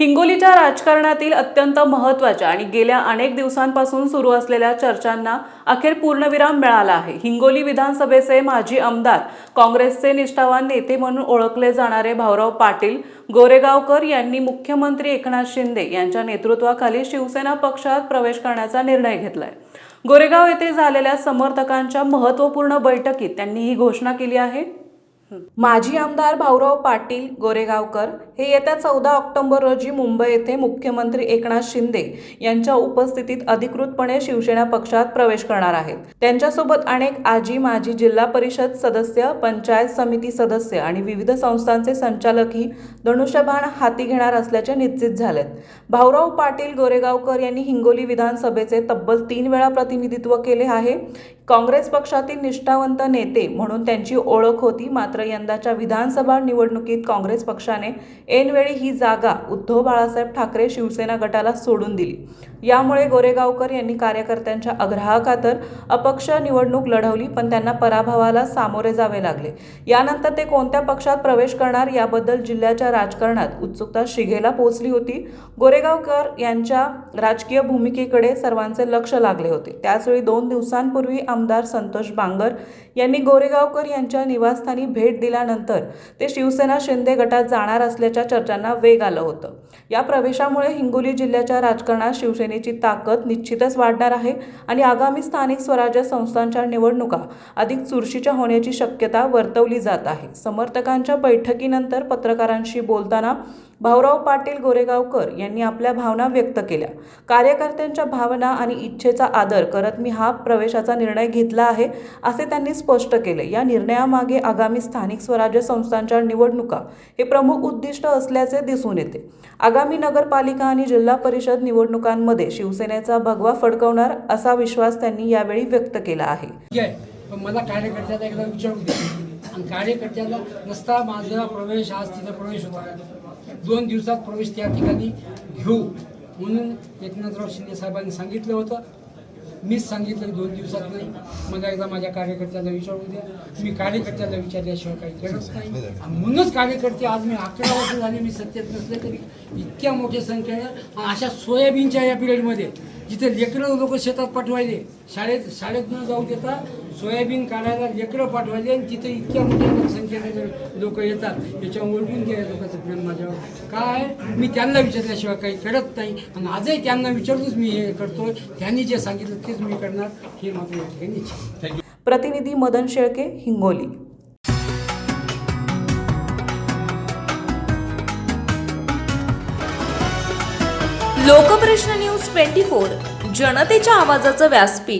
हिंगोलीच्या राजकारणातील अत्यंत महत्त्वाच्या आणि गेल्या अनेक दिवसांपासून सुरू असलेल्या चर्चांना अखेर पूर्णविराम मिळाला आहे. हिंगोली विधानसभेचे माजी आमदार काँग्रेसचे निष्ठावान नेते म्हणून ओळखले जाणारे भाऊराव पाटील गोरेगावकर यांनी मुख्यमंत्री एकनाथ शिंदे यांच्या नेतृत्वाखाली शिवसेना पक्षात प्रवेश करण्याचा निर्णय घेतलाय. गोरेगाव येथे झालेल्या समर्थकांच्या महत्त्वपूर्ण बैठकीत त्यांनी ही घोषणा केली आहे. माजी आमदार भाऊराव पाटील गोरेगावकर हे येत्या चौदा ऑक्टोबर रोजी मुंबई येथे मुख्यमंत्री एकनाथ शिंदे यांच्या उपस्थितीत अधिकृतपणे शिवसेना पक्षात प्रवेश करणार आहेत. त्यांच्यासोबत अनेक आजी माजी जिल्हा परिषद सदस्य पंचायत समिती सदस्य आणि विविध संस्थांचे संचालकही धनुष्यबाण हाती घेणार असल्याचे निश्चित झालेत. भाऊराव पाटील गोरेगावकर यांनी हिंगोली विधानसभेचे तब्बल तीन वेळा प्रतिनिधित्व केले आहे. काँग्रेस पक्षातील निष्ठावंत नेते म्हणून त्यांची ओळख होती. मात्र यंदाच्या विधानसभा निवडणुकीत काँग्रेस पक्षाने ऐनवेळी ही जागा उद्धव बाळासाहेब ठाकरे शिवसेना गटाला सोडून दिली. यामुळे गोरेगावकर यांनी कार्यकर्त्यांच्या आग्रहाखातर अपक्ष निवडणूक लढवली पण त्यांना पराभवाला सामोरे जावे लागले. यानंतर ते कोणत्या पक्षात प्रवेश करणार याबद्दल जिल्ह्याच्या राजकारणात उत्सुकता शिघेला पोहोचली होती. गोरेगावकर यांच्या राजकीय भूमिकेकडे सर्वांचे लक्ष लागले होते. त्याचवेळी दोन दिवसांपूर्वी आमदार संतोष बांगर यांनी गोरेगावकर यांच्या निवासस्थानी भेट दिल्यानंतर ते शिवसेना शिंदे गटात जाणार असल्याचे असल्याच्या चर्चांना वेग आलं होतं. या प्रवेशामुळे हिंगोली जिल्ह्याच्या राजकारणात शिवसेनेची ताकद निश्चितच वाढणार आहे आणि आगामी स्थानिक स्वराज्य संस्थांच्या निवडणुका अधिक चुरशीच्या होण्याची शक्यता वर्तवली जात आहे. समर्थकांच्या बैठकीनंतर पत्रकारांशी बोलताना भाऊराव पाटील गोरेगावकर यांनी आपल्या भावना व्यक्त केल्या. कार्यकर्त्यांच्या भावना आणि इच्छेचा आदर करत मी हा प्रवेशाचा निर्णय घेतला आहे असे त्यांनी स्पष्ट केले. या निर्णयामागे आगामी स्थानिक स्वराज्य संस्थांच्या निवडणुका हे प्रमुख उद्दिष्ट असल्याचे दिसून येते. आगामी नगरपालिका आणि जिल्हा परिषद निवडणुकांमध्ये शिवसेनेचा भगवा फडकवणार असा विश्वास त्यांनी यावेळी व्यक्त केला आहे. मला कार्यकर्त्याला एकदा विचारू दे आणि कार्यकर्त्याला नसता माझा प्रवेश आज तिथे प्रवेश होता दोन दिवसात प्रवेश त्या ठिकाणी घेऊ म्हणून एकनाथराव शिंदे साहेबांनी सांगितलं होतं. मीच सांगितलं दोन दिवसात नाही. मला एकदा माझ्या कार्यकर्त्याला विचारू द्या. मी कार्यकर्त्याला विचारल्याशिवाय काही करत नाही. म्हणूनच कार्यकर्ते आज मी अकरा वर्ष झाले मी सत्तेत नसले तरी इतक्या मोठ्या संख्येनं आणि अशा सोयाबीनच्या या पिरियडमध्ये जिथे लेकरं लोक शेतात पाठवायले शाळेत शाळेत न जाऊ देता सोयाबीन काढायला लेकरं पाठवायले आणि तिथे इतक्या मोठ्या संख्येने लोक येतात. याच्यावर ओळखून घ्या लोकांचं प्रेम माझ्यावर. काय? मी त्यांना विचारल्याशिवाय काही करत नाही. आणि आजही त्यांना विचारूनच मी हे करतो त्यांनी जे सांगितलं तेच मी करणार. हे मात्र या ठिकाणी निश्चित आहे. प्रतिनिधी Madan Shelke Hingoli. Lokprashna news twenty four जनतेच्या आवाजाचं व्यासपीठ.